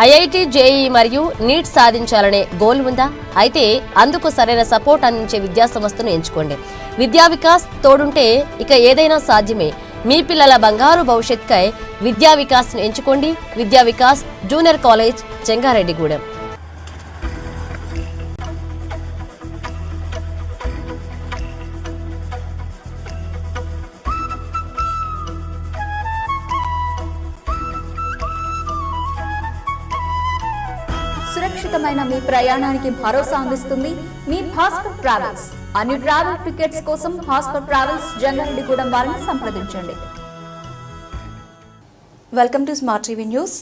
IIT JEE మరియు NEET సాధించాలనే goal ఉందా? అయితే అందుకు సరైన సపోర్ట్ అందించే విద్యాసంస్థను ఎంచుకోండి. విద్యా వికాస్ తోడుంటే ఇక ఏదైనా సాధ్యమే. మీ పిల్లల బంగారు భవిష్యత్కై విద్యా వికాస్ను ఎంచుకోండి. విద్యా వికాస్ జూనియర్ కాలేజ్ చెంగారెడ్డిగూడెం. సురక్షితమైన మీ ప్రయాణానికి భరోసా అందిస్తుంది. మీ భాస్కర్ ట్రావెల్స్. అన్ని ట్రావెల్ టికెట్స్ కోసం భాస్కర్ ట్రావెల్స్ జంగారెడ్డిగూడెం వారిని సంప్రదించండి. Welcome to smart TV news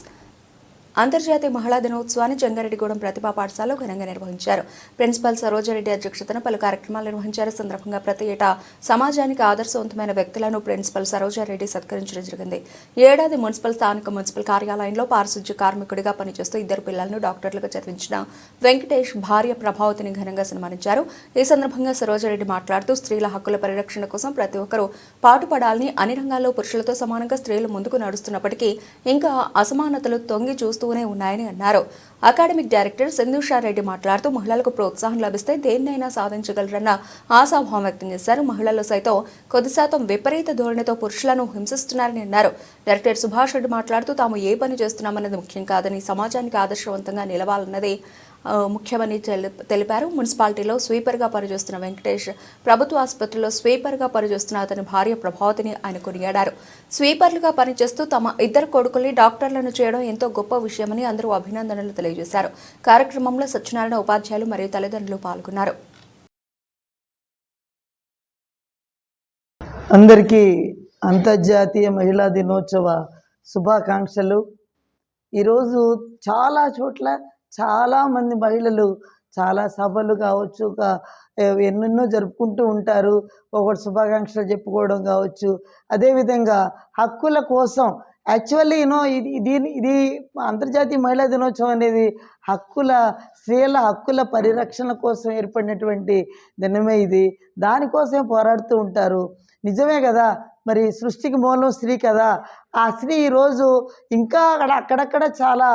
అంతర్జాతీయ మహిళా దినోత్సవాన్ని జంగారెడ్డిగూడెం ప్రతిభా పాఠశాలలో ఘనంగా నిర్వహించారు. ప్రిన్సిపల్ సరోజారెడ్డి అధ్యక్షతన పలు కార్యక్రమాలు నిర్వహించారు. సందర్భంగా ప్రతి ఏటా సమాజానికి ఆదర్శవంతమైన వ్యక్తులను ప్రిన్సిపల్ సరోజారెడ్డి సత్కరించడం జరిగింది. ఏడాది మున్సిపల్ స్థానిక మున్సిపల్ కార్యాలయంలో పారిశుధ్య కార్మికుడిగా పనిచేస్తూ ఇద్దరు పిల్లలను డాక్టర్లుగా చదివించిన వెంకటేష్ భార్య ప్రభావతిని ఘనంగా సన్మానించారు. ఈ సందర్భంగా సరోజారెడ్డి మాట్లాడుతూ స్త్రీల హక్కుల పరిరక్షణ కోసం ప్రతి ఒక్కరూ పాటుపడాలని అన్ని రంగాల్లో పురుషులతో సమానంగా స్త్రీలు ముందుకు నడుస్తున్నప్పటికీ ఇంకా అసమానతలు తొంగి చూస్తూ వస్తూనే ఉన్నాయని అన్నారు. అకాడమిక్ డైరెక్టర్ సింధుషారెడ్డి మాట్లాడుతూ మహిళలకు ప్రోత్సాహం లభిస్తే దేన్నైనా సాధించగలరన్న ఆశాభావం వ్యక్తం చేశారు. మహిళలు సైతం కొద్ది శాతం విపరీత ధోరణితో పురుషులను హింసిస్తున్నారని అన్నారు. డైరెక్టర్ సుభాష్ రెడ్డి మాట్లాడుతూ తాము ఏ పని చేస్తున్నామన్నది ముఖ్యం కాదని సమాజానికి ఆదర్శవంతంగా నిలవాలన్నది ముఖ్యమని తెలి- తెలిపారు. మున్సిపాలిటీలో స్వీపర్గా పనిచేస్తున్న వెంకటేష్ ప్రభుత్వ ఆసుపత్రిలో స్వీపర్గా పనిచేస్తున్న అతని భార్య ప్రభావతిని ఆయన కొనియాడారు. స్వీపర్లుగా పనిచేస్తూ తమ ఇద్దరు కొడుకుల్ని డాక్టర్లను చేయడం ఎంతో గొప్ప విషయమని అందరూ అభినందనలు తెలియజేశారు. కార్యక్రమంలో సత్యనారాయణ ఉపాధ్యాయులు మరియు తల్లిదండ్రులు పాల్గొన్నారు. అందరికీ అంతర్జాతీయ మహిళా దినోత్సవ శుభాకాంక్షలు. ఈరోజు చాలా చోట్ల చాలామంది మహిళలు చాలా సభలు కావచ్చు ఒక ఎన్నెన్నో జరుపుకుంటూ ఉంటారు. ఒకటి శుభాకాంక్షలు చెప్పుకోవడం కావచ్చు. అదేవిధంగా హక్కుల కోసం యాక్చువల్లీ యూనో ఇది దీని ఇది అంతర్జాతీయ మహిళా దినోత్సవం అనేది హక్కుల స్త్రీల హక్కుల పరిరక్షణ కోసం ఏర్పడినటువంటి దినమే ఇది. దానికోసమే పోరాడుతూ ఉంటారు. నిజమే కదా? మరి సృష్టికి మూలం స్త్రీ కదా? ఆ స్త్రీ ఈరోజు ఇంకా అక్కడ అక్కడక్కడ చాలా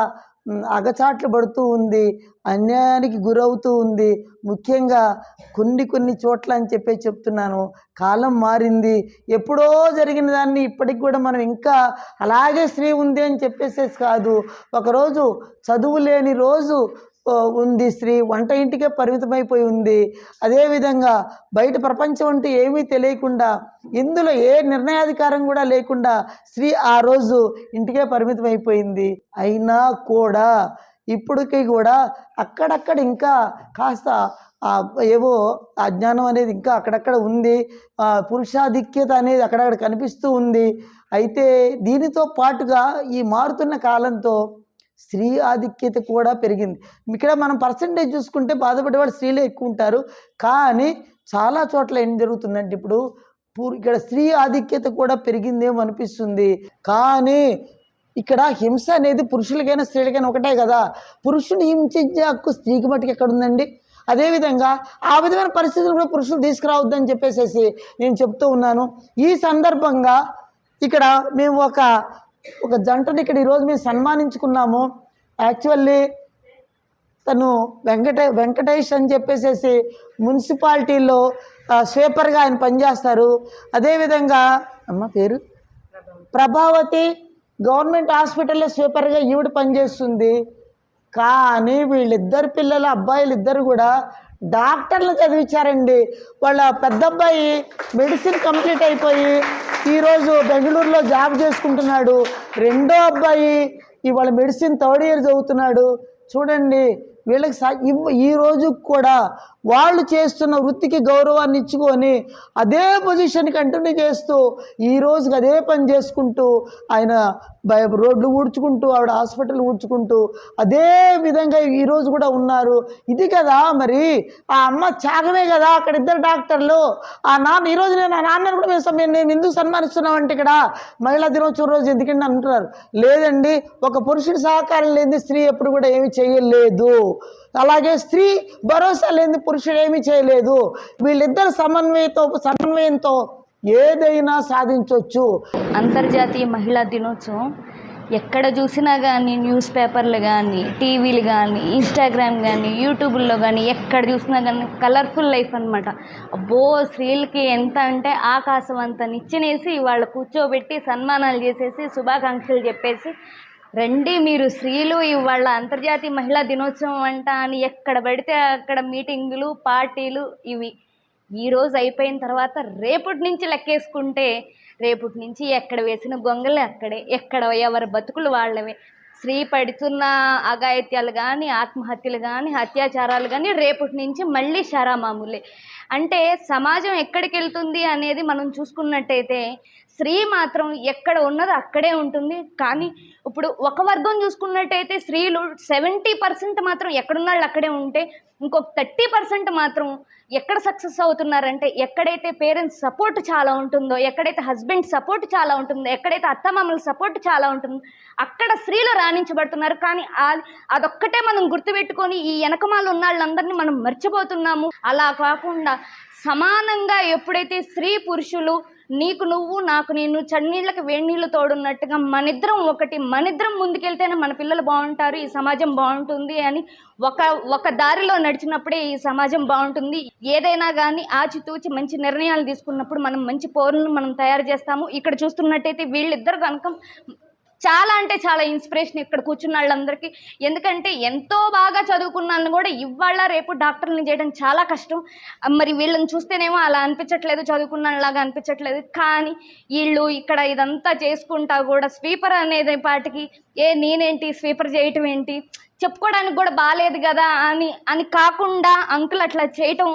అగచాట్లు పడుతూ ఉంది అన్యాయానికి గురవుతూ ఉంది. ముఖ్యంగా కొన్ని కొన్ని చోట్ల అని చెప్పే చెప్తున్నాను. కాలం మారింది. ఎప్పుడో జరిగిన దాన్ని ఇప్పటికి కూడా మనం ఇంకా అలాగే స్త్రీ ఉంది అని చెప్పేసేసి కాదు. ఒకరోజు చదువు లేని రోజు ఉంది. స్త్రీ వంట ఇంటికే పరిమితమైపోయి ఉంది. అదేవిధంగా బయట ప్రపంచం అంటే ఏమీ తెలియకుండా ఇందులో ఏ నిర్ణయాధికారం కూడా లేకుండా స్త్రీ ఆ రోజు ఇంటికే పరిమితమైపోయింది. అయినా కూడా ఇప్పటికీ కూడా అక్కడక్కడ ఇంకా కాస్త ఏవో అజ్ఞానం అనేది ఇంకా అక్కడక్కడ ఉంది. పురుషాధిక్యత అనేది అక్కడక్కడ కనిపిస్తూ ఉంది. అయితే దీనితో పాటుగా ఈ మారుతున్న కాలంతో స్త్రీ ఆధిక్యత కూడా పెరిగింది. ఇక్కడ మనం పర్సంటేజ్ చూసుకుంటే బాధపడేవాళ్ళు స్త్రీలే ఎక్కువ ఉంటారు. కానీ చాలా చోట్ల ఏం జరుగుతుందంటే ఇప్పుడు ఇక్కడ స్త్రీ ఆధిక్యత కూడా పెరిగిందేమో అనిపిస్తుంది. కానీ ఇక్కడ హింస అనేది పురుషులకైనా స్త్రీలకైనా ఒకటే కదా. పురుషుని హింసించే హక్కు స్త్రీకి మట్టుకు ఎక్కడ ఉందండి? అదేవిధంగా ఆ విధమైన పరిస్థితులు కూడా పురుషులు తీసుకురావద్దని చెప్పేసేసి నేను చెప్తూ ఉన్నాను. ఈ సందర్భంగా ఇక్కడ మేము ఒక ఒక జంటను ఇక్కడ ఈరోజు మేము సన్మానించుకున్నాము. యాక్చువల్లీ తను వెంకటే వెంకటేష్ అని చెప్పేసేసి మున్సిపాలిటీలో స్వీపర్గా ఆయన పనిచేస్తారు. అదేవిధంగా అమ్మ పేరు? ప్రభావతి గవర్నమెంట్ హాస్పిటల్లో స్వీపర్గా ఈవిడ పనిచేస్తుంది. కానీ వీళ్ళిద్దరు పిల్లలు అబ్బాయిలు ఇద్దరు కూడా డాక్టర్లు చదివించారండి. వాళ్ళ పెద్ద అబ్బాయి మెడిసిన్ కంప్లీట్ అయిపోయి ఈరోజు బెంగళూరులో జాబ్ చేసుకుంటున్నాడు. రెండో అబ్బాయి ఇవాళ మెడిసిన్ థర్డ్ ఇయర్ చదువుతున్నాడు. చూడండి వీళ్ళకి సా ఈ రోజు కూడా వాళ్ళు చేస్తున్న వృత్తికి గౌరవాన్ని ఇచ్చుకొని అదే పొజిషన్ కంటిన్యూ చేస్తూ ఈ రోజుకి అదే పని చేసుకుంటూ ఆయన బయ రోడ్లు ఊడ్చుకుంటూ ఆవిడ హాస్పిటల్ ఊడ్చుకుంటూ అదే విధంగా ఈరోజు కూడా ఉన్నారు. ఇది కదా మరి. ఆ అమ్మ త్యాగమే కదా అక్కడ ఇద్దరు డాక్టర్లు. ఆ నాన్న ఈరోజు నేను ఆ నాన్నని కూడా మేము నేను ఎందుకు సన్మానిస్తున్నామంటే ఇక్కడ మహిళా దినోత్సవం రోజు ఎందుకంటే అంటున్నారు. లేదండి ఒక పురుషుడి సహకారం లేని స్త్రీ ఎప్పుడు కూడా ఏమి చేయలేదు. అలాగే స్త్రీ భరోసా లేని పురుషుడు ఏమీ చేయలేదు. వీళ్ళిద్దరు సమన్వయంతో సమన్వయంతో ఏదైనా సాధించవచ్చు అంతర్జాతీయ మహిళా దినోత్సవం ఎక్కడ చూసినా కానీ న్యూస్ పేపర్లు కానీ టీవీలు కానీ ఇన్స్టాగ్రామ్ కానీ యూట్యూబ్లో కానీ ఎక్కడ చూసినా కానీ కలర్ఫుల్ లైఫ్ అనమాట అబ్బో స్త్రీలకి ఎంత అంటే ఆకాశం అంత నిచ్చినేసి వాళ్ళు కూర్చోబెట్టి సన్మానాలు చేసేసి శుభాకాంక్షలు చెప్పేసి రండి మీరు స్త్రీలు ఇవాళ అంతర్జాతీయ మహిళా దినోత్సవం అంట అని ఎక్కడ పడితే అక్కడ మీటింగులు పార్టీలు ఇవి. ఈ రోజు అయిపోయిన తర్వాత రేపటి నుంచి లెక్కేసుకుంటే రేపటి నుంచి ఎక్కడ వేసిన గొంగలు అక్కడే. ఎక్కడ ఎవరి బతుకులు వాళ్ళవే. స్త్రీ పడుతున్న అఘాయిత్యాలు కానీ ఆత్మహత్యలు కానీ అత్యాచారాలు కానీ రేపటి నుంచి మళ్ళీ షరామామూలే. అంటే సమాజం ఎక్కడికి వెళ్తుంది అనేది మనం చూసుకున్నట్టయితే స్త్రీ మాత్రం ఎక్కడ ఉన్నదో అక్కడే ఉంటుంది. కానీ ఇప్పుడు ఒక వర్గం చూసుకున్నట్టయితే స్త్రీలు సెవెంటీ పర్సెంట్ మాత్రం ఎక్కడున్న వాళ్ళు అక్కడే ఉంటే ఇంకొక థర్టీ పర్సెంట్ మాత్రం ఎక్కడ సక్సెస్ అవుతున్నారంటే ఎక్కడైతే పేరెంట్స్ సపోర్ట్ చాలా ఉంటుందో ఎక్కడైతే హస్బెండ్ సపోర్ట్ చాలా ఉంటుందో ఎక్కడైతే అత్తమామల సపోర్ట్ చాలా ఉంటుందో అక్కడ స్త్రీలు రాణించబడుతున్నారు. కానీ అదొక్కటే మనం గుర్తుపెట్టుకొని ఈ వెనకమాలు ఉన్న వాళ్ళందరినీ మనం మర్చిపోతున్నాము. అలా కాకుండా సమానంగా ఎప్పుడైతే స్త్రీ పురుషులు నీకు నువ్వు నాకు నేను చన్నీళ్ళకి వేడి నీళ్ళు తోడున్నట్టుగా మనిద్దరం ఒకటి మనిద్దరం ముందుకెళ్తేనే మన పిల్లలు బాగుంటారు ఈ సమాజం బాగుంటుంది అని ఒక ఒక దారిలో నడిచినప్పుడే ఈ సమాజం బాగుంటుంది. ఏదైనా కానీ ఆచితూచి మంచి నిర్ణయాలు తీసుకున్నప్పుడు మనం మంచి పౌరులను మనం తయారు చేస్తాము. ఇక్కడ చూస్తున్నట్టయితే వీళ్ళిద్దరు కనుక చాలా అంటే చాలా ఇన్స్పిరేషన్ ఇక్కడ కూర్చున్న వాళ్ళందరికీ. ఎందుకంటే ఎంతో బాగా చదువుకున్నాను కూడా ఇవాళ రేపు డాక్టర్ని చేయడం చాలా కష్టం. మరి వీళ్ళని చూస్తేనేమో అలా అనిపించట్లేదు చదువుకున్నలాగా అనిపించట్లేదు. కానీ వీళ్ళు ఇక్కడ ఇదంతా చేసుకుంటా కూడా స్వీపర్ అనేది పాటికి ఏ నేనేంటి స్వీపర్ చేయటం ఏంటి? చెప్పుకోవడానికి కూడా బాగాలేదు కదా అని అని కాకుండా అంకుల్ అట్లా చేయటం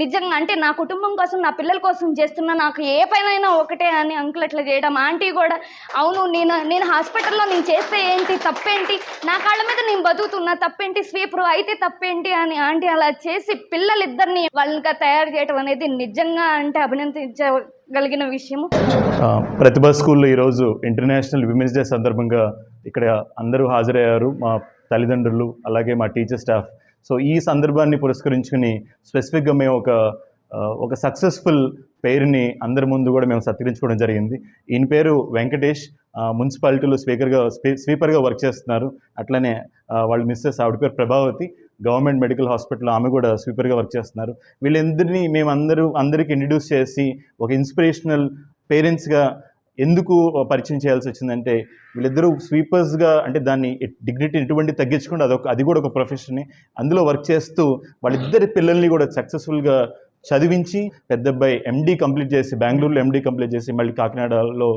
నిజంగా అంటే నా కుటుంబం కోసం నా పిల్లల కోసం చేస్తున్నా నాకు ఏ పైనైనా ఒకటే అని అంకుల్ అట్లా చేయడం. ఆంటీ కూడా అవును నేను నేను హాస్పిటల్లో నేను చేస్తే ఏంటి తప్పేంటి? నా కాళ్ళ మీద నేను బతుకుతున్నా తప్పేంటి? స్వీపరు అయితే తప్పేంటి అని ఆంటీ అలా చేసి పిల్లలిద్దరిని వాళ్ళనిగా తయారు చేయటం అనేది నిజంగా అంటే అభినందించగలిగిన విషయము. ప్రతిభా స్కూల్లో ఈరోజు ఇంటర్నేషనల్ విమెన్స్ డే సందర్భంగా ఇక్కడ అందరూ హాజరయ్యారు. మా తల్లిదండ్రులు అలాగే మా టీచర్ స్టాఫ్. సో ఈ సందర్భాన్ని పురస్కరించుకుని స్పెసిఫిక్గా మేము ఒక ఒక సక్సెస్ఫుల్ పేరుని అందరి ముందు కూడా మేము సత్కరించుకోవడం జరిగింది. ఈయన పేరు వెంకటేష్. మున్సిపాలిటీలో స్పీకర్గా స్పీ స్వీపర్గా వర్క్ చేస్తున్నారు. అట్లనే వాళ్ళ మిస్సెస్ ఆవిడ పేరు ప్రభావతి. గవర్నమెంట్ మెడికల్ హాస్పిటల్లో ఆమె కూడా స్వీపర్గా వర్క్ చేస్తున్నారు. వీళ్ళందరినీ మేము అందరూ అందరికీ ఇంట్రడ్యూస్ చేసి ఒక ఇన్స్పిరేషనల్ పేరెంట్స్గా ఎందుకు పరిచయం చేయాల్సి వచ్చిందంటే వీళ్ళిద్దరూ స్వీపర్స్గా అంటే దాన్ని డిగ్నిటీ ఎటువంటి తగ్గించకుండా అదొక అది కూడా ఒక ప్రొఫెషన్ అందులో వర్క్ చేస్తూ వాళ్ళిద్దరి పిల్లల్ని కూడా సక్సెస్ఫుల్గా చదివించి పెద్ద అబ్బాయి ఎండీ కంప్లీట్ చేసి బెంగళూరులో ఎండీ కంప్లీట్ చేసి మళ్ళీ కాకినాడలో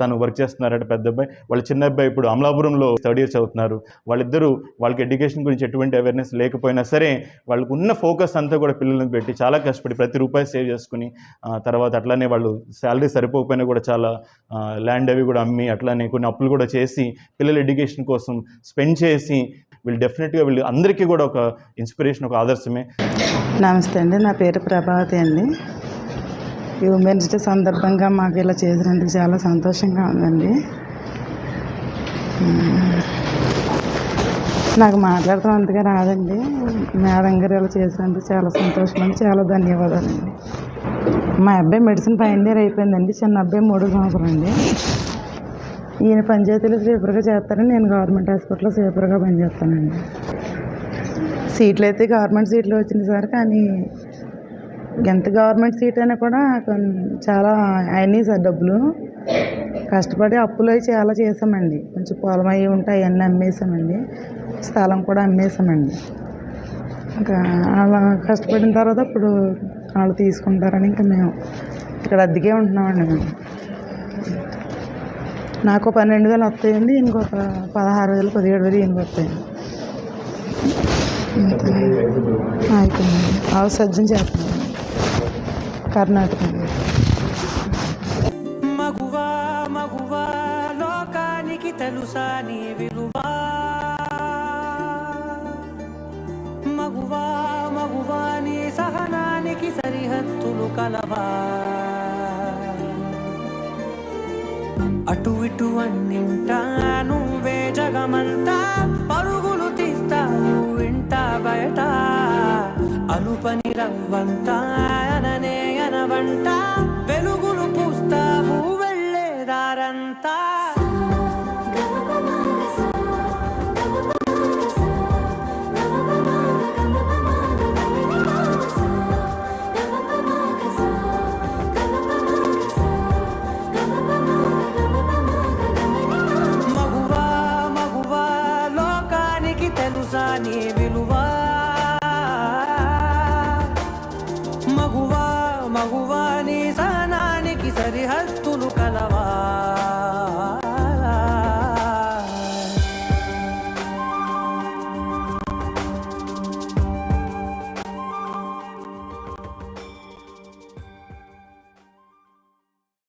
తను వర్క్ చేస్తున్నారట పెద్ద అబ్బాయి. వాళ్ళ చిన్న అబ్బాయి ఇప్పుడు అమలాపురంలో థర్డ్ ఇయర్ చదువుతున్నారు. వాళ్ళిద్దరూ వాళ్ళకి ఎడ్యుకేషన్ గురించి ఎటువంటి అవేర్నెస్ లేకపోయినా సరే వాళ్ళకు ఉన్న ఫోకస్ అంతా కూడా పిల్లల్ని పెట్టి చాలా కష్టపడి ప్రతి రూపాయి సేవ్ చేసుకుని తర్వాత అట్లానే వాళ్ళు శాలరీ సరిపోకపోయినా కూడా చాలా ల్యాండ్ అవి కూడా అమ్మి అట్లానే కొన్ని అప్పులు కూడా చేసి పిల్లల ఎడ్యుకేషన్ కోసం స్పెండ్ చేసి వీళ్ళు డెఫినెట్గా వీళ్ళు అందరికీ కూడా ఒక ఇన్స్పిరేషన్ ఒక ఆదర్శమే. నమస్తే అండి. నా పేరు ప్రభావతి అండి. ఈ ఉమెన్స్ డే సందర్భంగా మాకు ఇలా చేసినందుకు చాలా సంతోషంగా ఉందండి. నాకు మాట్లాడటం అంతగా రాదండి. మేడం గారు ఇలా చేసినందుకు చాలా సంతోషం అండి. చాలా ధన్యవాదాలండి. మా అబ్బాయి మెడిసిన్ ఫైనల్ ఇయర్ అయిపోయిందండి. చిన్న అబ్బాయి మూడు సంవత్సరం అండి. ఈయన పంచాయతీలో స్వీపర్గా చేస్తారని నేను గవర్నమెంట్ హాస్పిటల్లో స్వీపర్గా పనిచేస్తానండి. సీట్లు అయితే గవర్నమెంట్ సీట్లు వచ్చింది సార్ కానీ ఎంత గవర్నమెంట్ సీట్ అయినా కూడా చాలా అయినాయి సార్ డబ్బులు. కష్టపడి అప్పులు అవి చాలా చేసామండి కొంచెం పొలం అవి ఉంటే అవన్నీ అమ్మేసామండి స్థలం కూడా అమ్మేసామండి ఇంకా అలా కష్టపడిన తర్వాత ఇప్పుడు వాళ్ళు తీసుకుంటారని ఇంకా మేము ఇక్కడ అద్దెకే ఉంటున్నామండి మేము. నాకు పన్నెండు వేలు వస్తాయండి ఇంకొక పదహారు వేలు పదిహేడు వేలు ఈయనకి వస్తాయండి అయిపోయింది. ఆవు సజ్జం చేస్తున్నాను కర్ణాటక. మగువా మగువా లోకానికి తెలుసా నీ విలువా? మగువా మగువా నీ సహనానికి సరిహద్దులు కలవా? అటు ఇటు అన్నింటా నువ్వే జగమంతా. పరుగులు తీస్తావు ఇంట బయట. అలుపని రవ్వంతా అననే అనవంట. వెలుగులు పూస్తావు వెళ్ళేదారంతా